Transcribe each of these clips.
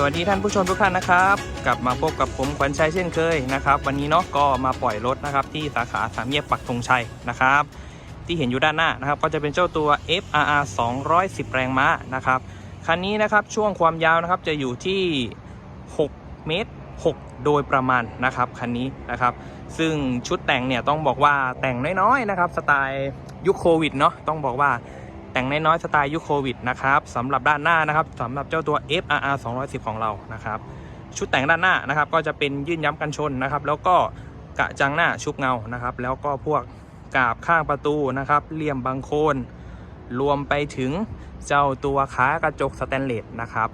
สวัสดีท่านผู้ชมทุกท่านนะครับ กลับมาพบกับผมขวัญชัยเช่นเคยนะครับ วันนี้เนาะก็มาปล่อยรถนะครับที่สาขาสามแยกปักธงชัยนะครับ ที่เห็นอยู่ด้านหน้านะครับ ก็จะเป็นเจ้าตัว FRR 210 แรงม้านะครับคันนี้นะครับช่วงความยาวนะครับจะอยู่ที่ 6 เมตร 6 โดยประมาณนะครับคันนี้นะครับ ซึ่งชุดแต่งเนี่ยต้องบอกว่าแต่งน้อยๆนะครับสไตล์ยุคโควิดเนาะต้องบอกว่า แต่งน้อยๆสไตล์ยุคโควิดนะครับสำหรับด้านหน้านะครับสำหรับเจ้าตัว FRR 210 ของเรานะครับชุดแต่งด้านหน้านะครับ ก็จะเป็นยื่นย้ำกันชนนะครับ แล้วก็กระจังหน้าชุบเงานะครับ แล้วก็พวกกาบข้างประตูนะครับเหลี่ยมบางโคนรวมไปถึงเจ้าตัวขากระจกสแตนเลสนะครับ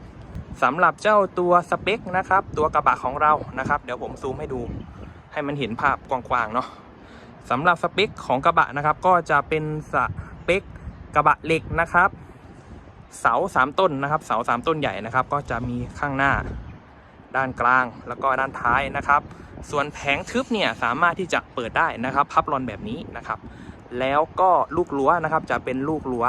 สำหรับเจ้าตัวสเปคนะครับ ตัวกระบะของเรานะครับ เดี๋ยวผมซูมให้ดู ให้มันเห็นภาพกว้างๆเนาะสำหรับสเปคของกระบะนะครับ ก็จะเป็นสเปค กระบะเหล็กนะครับ เสาสามต้นนะครับ เสาสามต้นใหญ่นะครับ ก็จะมีข้างหน้าด้านกลางแล้วก็ด้านท้ายนะครับ ส่วนแผงทึบเนี่ยสามารถที่จะเปิดได้นะครับพับรอนแบบนี้นะครับ แล้วก็ลูกรั้วนะครับ จะเป็นลูกรั้ว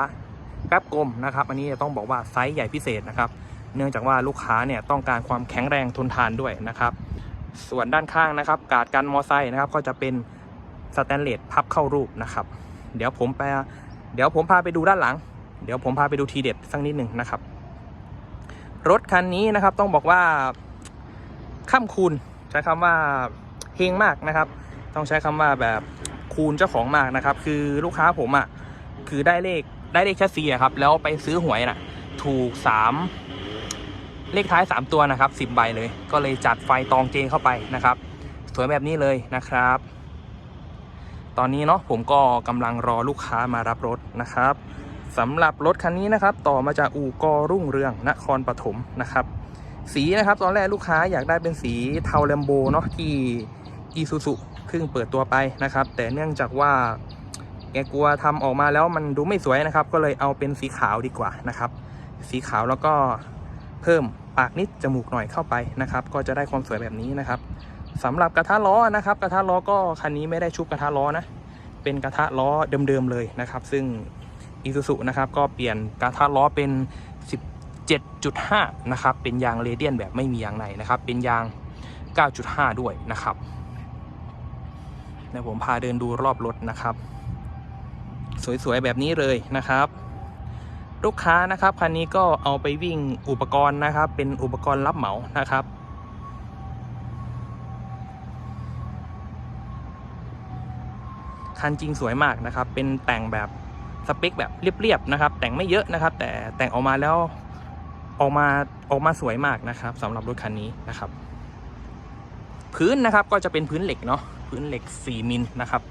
แป๊บกลมนะครับ อันนี้จะต้องบอกว่าไซส์ใหญ่พิเศษนะครับ เนื่องจากว่าลูกค้าเนี่ยต้องการความแข็งแรงทนทานด้วยนะครับ ส่วนด้านข้างนะครับ กาดกันมอไซค์นะครับ ก็จะเป็นสแตนเลสพับเข้ารูปนะครับ เดี๋ยวผมไป เดี๋ยวผมพาไปดูด้านหลัง เดี๋ยวผมพาไปดูทีเด็ดสักนิดหนึ่งนะครับ รถคันนี้นะครับต้องบอกว่าข้ามคูณใช้คำว่าเฮงมากนะครับ ต้องใช้คำว่าแบบคูณเจ้าของมากนะครับ คือลูกค้าผมอะ่ะคือได้เลขได้เลขแค่ซีอะครับ แล้วไปซื้อหวยน่ะ ถูกสามเลขท้าย 3 ตัวนะครับ10ใบเลย ก็เลยจัดไฟตองเจนเข้าไปนะครับ สวยแบบนี้เลยนะครับ ตอนนี้เนาะผมก็กำลังรอลูกค้ามารับรถนะครับสำหรับรถคันนี้นะครับ ต่อมาจากอู่กอรุ่งเรืองนครปฐมนะครับ สีนะครับตอนแรกลูกค้าอยากได้เป็นสีเทาแลมโบเนาะที่อีซูซุเพิ่งเปิดตัวไปนะครับ แต่เนื่องจากว่าแกกลัวทำออกมาแล้วมันดูไม่สวยนะครับ ก็เลยเอาเป็นสีขาวดีกว่านะครับ สีขาวแล้วก็เพิ่มปากนิดจมูกหน่อยเข้าไปนะครับ ก็จะได้ความสวยแบบนี้นะครับ สำหรับกระทะล้อนะครับ กระทะล้อก็คันนี้ไม่ได้ชุบกระทะล้อนะ เป็นกระทะล้อเดิมๆเลยนะครับ ซึ่งอีซูซุนะครับก็เปลี่ยนกระทะล้อเป็น7.5 นะครับ เป็นยางเรเดียนแบบไม่มียางในนะครับ เป็นยาง 9.5 ด้วยนะครับเดี๋ยวผมพาเดินดูรอบรถนะครับ สวยๆแบบนี้เลยนะครับลูกค้านะครับคันนี้ก็เอาไปวิ่งอุปกรณ์นะครับ เป็นอุปกรณ์รับเหมานะครับ คันจริงสวยมากนะครับ เป็นแต่งแบบสเปคแบบเรียบๆนะครับ แต่งไม่เยอะนะครับ แต่แต่งออกมาแล้วออกมาออกมาสวยมากนะครับสำหรับรถคันนี้นะครับ พื้นนะครับก็จะเป็นพื้นเหล็กเนาะพื้นเหล็ก 4 มิลนะครับ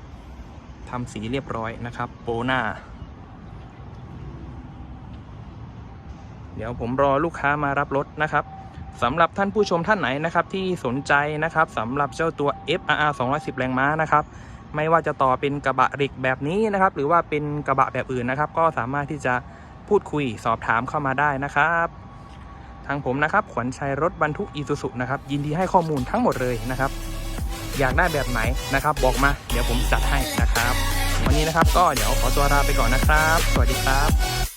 ทำสีเรียบร้อยนะครับ โปหน้า เดี๋ยวผมรอลูกค้ามารับรถนะครับสำหรับท่านผู้ชมท่านไหนนะครับที่สนใจนะครับสำหรับเจ้าตัว FRR 210 แรงม้านะครับ ไม่ว่าจะต่อเป็นกระบะริกแบบนี้นะครับ หรือว่าเป็นกระบะแบบอื่นนะครับ ก็สามารถที่จะพูดคุยสอบถามเข้ามาได้นะครับทางผมนะครับ ขวัญชัยรถบรรทุกอีซูซุนะครับ ยินดีให้ข้อมูลทั้งหมดเลยนะครับ อยากได้แบบไหนนะครับ บอกมา เดี๋ยวผมจัดให้นะครับ วันนี้นะครับก็เดี๋ยวขอตัวลาไปก่อนนะครับ สวัสดีครับ